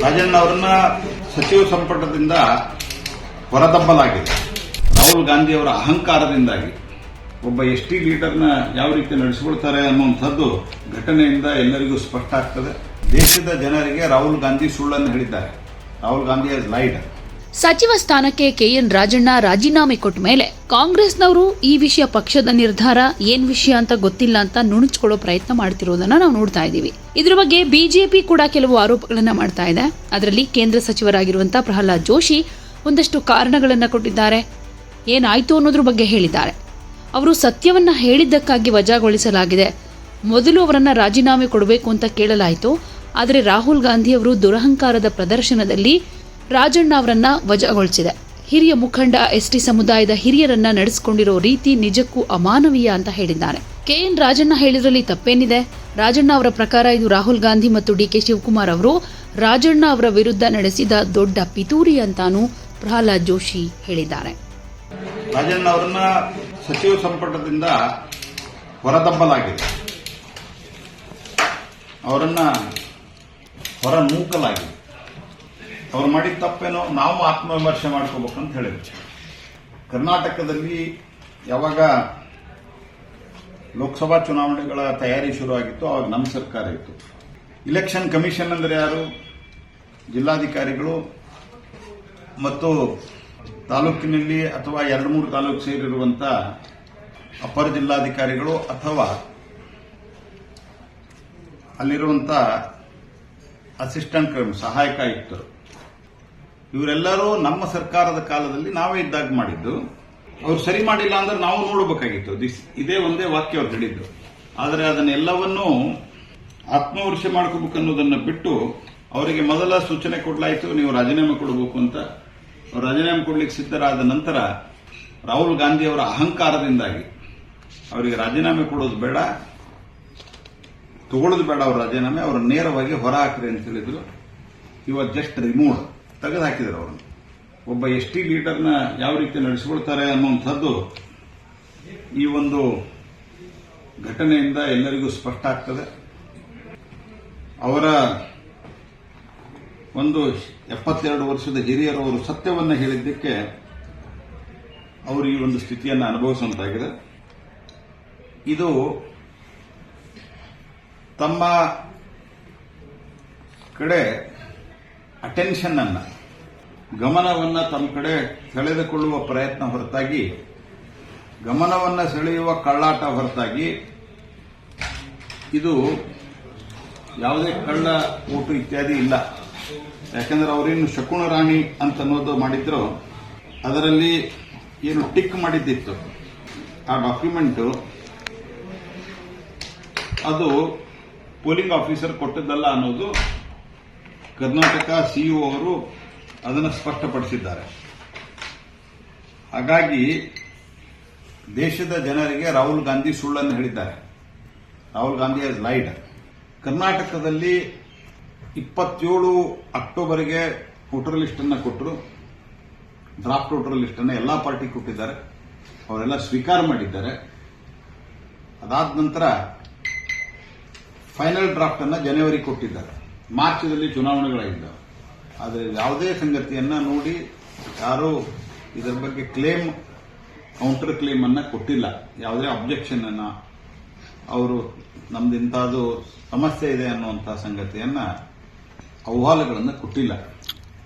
ರಾಜಣ್ಣ ಅವರನ್ನ ಸಚಿವ ಸಂಪುಟದಿಂದ ಹೊರದಬ್ಬಲಾಗಿದೆ ರಾಹುಲ್ ಗಾಂಧಿ ಅವರ ಅಹಂಕಾರದಿಂದಾಗಿ ಒಬ್ಬ ಎಸ್ ಟಿ ಲೀಡರ್ನ ಯಾವ ರೀತಿ ನಡೆಸಿಕೊಳ್ತಾರೆ ಅನ್ನುವಂಥದ್ದು ಘಟನೆಯಿಂದ ಎಲ್ಲರಿಗೂ ಸ್ಪಷ್ಟ ಆಗ್ತದೆ. ದೇಶದ ಜನರಿಗೆ ರಾಹುಲ್ ಗಾಂಧಿ ಸುಳ್ಳನ್ನು ಹೇಳಿದ್ದಾರೆ. ರಾಹುಲ್ ಗಾಂಧಿ ಹಸ್ ಲೈಡ್ ಸಚಿವ ಸ್ಥಾನಕ್ಕೆ ಕೆಎನ್ ರಾಜಣ್ಣ ರಾಜೀನಾಮೆ ಕೊಟ್ಟ ಮೇಲೆ ಕಾಂಗ್ರೆಸ್ನವರು ಈ ವಿಷಯ ಪಕ್ಷದ ನಿರ್ಧಾರ ಏನ್ ವಿಷಯ ಅಂತ ಗೊತ್ತಿಲ್ಲ ಅಂತ ನುಣುಚ್ಕೊಳ್ಳೋ ಪ್ರಯತ್ನ ಮಾಡ್ತಿರೋದನ್ನ ನಾವು ನೋಡ್ತಾ ಇದ್ದೀವಿ. ಇದ್ರ ಬಗ್ಗೆ ಬಿಜೆಪಿ ಕೂಡ ಕೆಲವು ಆರೋಪಗಳನ್ನ ಮಾಡ್ತಾ ಇದೆ. ಅದರಲ್ಲಿ ಕೇಂದ್ರ ಸಚಿವರಾಗಿರುವಂತಹ ಪ್ರಹ್ಲಾದ್ ಜೋಶಿ ಒಂದಷ್ಟು ಕಾರಣಗಳನ್ನ ಕೊಟ್ಟಿದ್ದಾರೆ. ಏನಾಯ್ತು ಅನ್ನೋದ್ರ ಬಗ್ಗೆ ಹೇಳಿದ್ದಾರೆ. ಅವರು ಸತ್ಯವನ್ನ ಹೇಳಿದ್ದಕ್ಕಾಗಿ ವಜಾಗೊಳಿಸಲಾಗಿದೆ. ಮೊದಲು ಅವರನ್ನ ರಾಜೀನಾಮೆ ಕೊಡಬೇಕು ಅಂತ ಕೇಳಲಾಯಿತು. ಆದರೆ ರಾಹುಲ್ ಗಾಂಧಿ ಅವರು ದುರಹಂಕಾರದ ಪ್ರದರ್ಶನದಲ್ಲಿ ರಾಜಣ್ಣ ಅವರನ್ನ ವಜಾಗೊಳಿಸಿದೆ. ಹಿರಿಯ ಮುಖಂಡ ಎಸ್ಟಿ ಸಮುದಾಯದ ಹಿರಿಯರನ್ನ ನಡೆಸಿಕೊಂಡಿರೋ ರೀತಿ ನಿಜಕ್ಕೂ ಅಮಾನವೀಯ ಅಂತ ಹೇಳಿದ್ದಾರೆ. ಕೆಎನ್ ರಾಜಣ್ಣ ಹೇಳಿದ್ರಲ್ಲಿ ತಪ್ಪೇನಿದೆ? ರಾಜಣ್ಣ ಅವರ ಪ್ರಕಾರ ಇದು ರಾಹುಲ್ ಗಾಂಧಿ ಮತ್ತು ಡಿ ಕೆ ಶಿವಕುಮಾರ್ ಅವರು ರಾಜಣ್ಣ ಅವರ ವಿರುದ್ಧ ನಡೆಸಿದ ದೊಡ್ಡ ಪಿತೂರಿ ಅಂತಾನೂ ಪ್ರಹ್ಲಾದ್ ಜೋಶಿ ಹೇಳಿದ್ದಾರೆ. ರಾಜಣ್ಣ ಅವರನ್ನ ಸಚಿವ ಸಂಪುಟದಿಂದ ಹೊರದಬ್ಬಲಾಗಿದೆ ಅವರನ್ನ ಹೊರ ನೂಕಲಾಗಿದೆ ಅವ್ರು ಮಾಡಿದ ತಪ್ಪೇನೋ ನಾವು ಆತ್ಮವಿಮರ್ಶೆ ಅಂತ ಹೇಳಿದ್ರು. ಕರ್ನಾಟಕದಲ್ಲಿ ಯಾವಾಗ ಲೋಕಸಭಾ ಚುನಾವಣೆಗಳ ತಯಾರಿ ಶುರುವಾಗಿತ್ತು, ಅವಾಗ ನಮ್ಮ ಸರ್ಕಾರ ಇತ್ತು. ಇಲೆಕ್ಷನ್ ಕಮಿಷನ್ ಅಂದ್ರೆ ಯಾರು? ಜಿಲ್ಲಾಧಿಕಾರಿಗಳು ಮತ್ತು ತಾಲೂಕಿನಲ್ಲಿ ಅಥವಾ ಎರಡು ಮೂರು ತಾಲೂಕು ಸೇರಿರುವಂತ ಅಪರ ಜಿಲ್ಲಾಧಿಕಾರಿಗಳು ಅಥವಾ ಅಲ್ಲಿರುವಂತ ಅಸಿಸ್ಟೆಂಟ್ ಸಹಾಯಕ ಆಯುಕ್ತರು. ಇವರೆಲ್ಲರೂ ನಮ್ಮ ಸರ್ಕಾರದ ಕಾಲದಲ್ಲಿ ನಾವೇ ಇದ್ದಾಗ ಮಾಡಿದ್ದು. ಅವ್ರು ಸರಿ ಮಾಡಿಲ್ಲ ಅಂದ್ರೆ ನಾವು ನೋಡಬೇಕಾಗಿತ್ತು. ಇದೇ ಒಂದೇ ವಾಕ್ಯ ಅವ್ರು ಹೇಳಿದ್ರು ಆದರೆ ಅದನ್ನೆಲ್ಲವನ್ನೂ ಮಾಡ್ಕೊಬೇಕು ಅನ್ನೋದನ್ನು ಬಿಟ್ಟು ಅವರಿಗೆ ಮೊದಲ ಸೂಚನೆ ಕೊಡಲಾಯಿತು, ನೀವು ರಾಜೀನಾಮೆ ಕೊಡಬೇಕು ಅಂತ. ಅವ್ರು ರಾಜೀನಾಮೆ ಕೊಡ್ಲಿಕ್ಕೆ ಸಿದ್ಧರಾದ ನಂತರ ರಾಹುಲ್ ಗಾಂಧಿ ಅವರ ಅಹಂಕಾರದಿಂದಾಗಿ ಅವರಿಗೆ ರಾಜೀನಾಮೆ ಕೊಡೋದು ಬೇಡ. ತಗೊಳ್ಳೋದು ಬೇಡ ಅವ್ರ ರಾಜೀನಾಮೆ. ಅವರು ನೇರವಾಗಿ ಹೊರ ಹಾಕ್ರಿ ಅಂತ ಹೇಳಿದ್ರು. ಇವಾಗ ಜಸ್ಟ್ ರಿಮೂವ್ ತೆಗೆದು ಹಾಕಿದ್ರು ಅವರನ್ನು ಒಬ್ಬ ಎಸ್ ಟಿ ಲೀಡರ್ನ ಯಾವ ರೀತಿ ನಡೆಸಿಕೊಳ್ತಾರೆ ಅನ್ನುವಂಥದ್ದು ಈ ಒಂದು ಘಟನೆಯಿಂದ ಎಲ್ಲರಿಗೂ ಸ್ಪಷ್ಟ ಆಗ್ತದೆ. ಅವರ ಒಂದು ಎಪ್ಪತ್ತೆರಡು ವರ್ಷದ ಹಿರಿಯರವರು ಸತ್ಯವನ್ನು ಹೇಳಿದ್ದಕ್ಕೆ ಅವರು ಈ ಒಂದು ಸ್ಥಿತಿಯನ್ನು ಅನುಭವಿಸುವಂತಾಗಿದೆ. ಇದು ತಮ್ಮ ಕಡೆ ಅಟೆನ್ಷನ್ ಅನ್ನ, ಗಮನವನ್ನ ತಮ್ಮ ಕಡೆ ಸೆಳೆದುಕೊಳ್ಳುವ ಪ್ರಯತ್ನ ಹೊರತಾಗಿ, ಗಮನವನ್ನ ಸೆಳೆಯುವ ಕಳ್ಳಾಟ ಹೊರತಾಗಿ, ಇದು ಯಾವುದೇ ಕಳ್ಳ ಓಟು ಇತ್ಯಾದಿ ಇಲ್ಲ. ಯಾಕಂದ್ರೆ ಅವರೇನು ಶಕುನ ರಾಣಿ ಅಂತ ಅನ್ನೋದು ಮಾಡಿದ್ರು, ಅದರಲ್ಲಿ ಏನು ಟಿಕ್ ಮಾಡಿದ್ದಿತ್ತು. ಆ ಡಾಕ್ಯುಮೆಂಟ್ ಅದು ಪೋಲಿಂಗ್ ಆಫೀಸರ್ ಕೊಟ್ಟದ್ದಲ್ಲ ಅನ್ನೋದು ಕರ್ನಾಟಕ ಸಿಇಒ ಅವರು ಅದನ್ನು ಸ್ಪಷ್ಟಪಡಿಸಿದ್ದಾರೆ. ಹಾಗಾಗಿ ದೇಶದ ಜನರಿಗೆ ರಾಹುಲ್ ಗಾಂಧಿ ಸುಳ್ಳನ್ನು ಹೇಳಿದ್ದಾರೆ. ರಾಹುಲ್ ಗಾಂಧಿ ಆಸ್ ಲೈಡ್ ಕರ್ನಾಟಕದಲ್ಲಿ ಇಪ್ಪತ್ತೇಳು ಅಕ್ಟೋಬರ್ಗೆ ವೋಟರ್ ಲಿಸ್ಟ್ ಅನ್ನು ಕೊಟ್ಟರು. ಡ್ರಾಫ್ಟ್ ವೋಟರ್ ಲಿಸ್ಟ್ ಅನ್ನು ಎಲ್ಲಾ ಪಾರ್ಟಿ ಕೊಟ್ಟಿದ್ದಾರೆ. ಅವರೆಲ್ಲ ಸ್ವೀಕಾರ ಮಾಡಿದ್ದಾರೆ. ಅದಾದ ನಂತರ ಫೈನಲ್ ಡ್ರಾಫ್ಟ್ ಅನ್ನು ಜನವರಿ ಕೊಟ್ಟಿದ್ದಾರೆ. ಮಾರ್ಚ್ದಲ್ಲಿ ಚುನಾವಣೆಗಳಾಗಿದ್ದಾವೆ ಆದರೆ ಯಾವುದೇ ಸಂಗತಿಯನ್ನ ನೋಡಿ ಯಾರು ಇದರ ಬಗ್ಗೆ ಕ್ಲೇಮ್ ಕೌಂಟರ್ ಕ್ಲೇಮ್ ಅನ್ನ ಕೊಟ್ಟಿಲ್ಲ. ಯಾವುದೇ ಅಬ್ಜೆಕ್ಷನ್ ಅನ್ನ ಅವರು ನಮ್ದು ಸಮಸ್ಯೆ ಇದೆ ಅನ್ನುವಂತಹ ಸಂಗತಿಯನ್ನ ಅಹವಾಲುಗಳನ್ನು ಕೊಟ್ಟಿಲ್ಲ.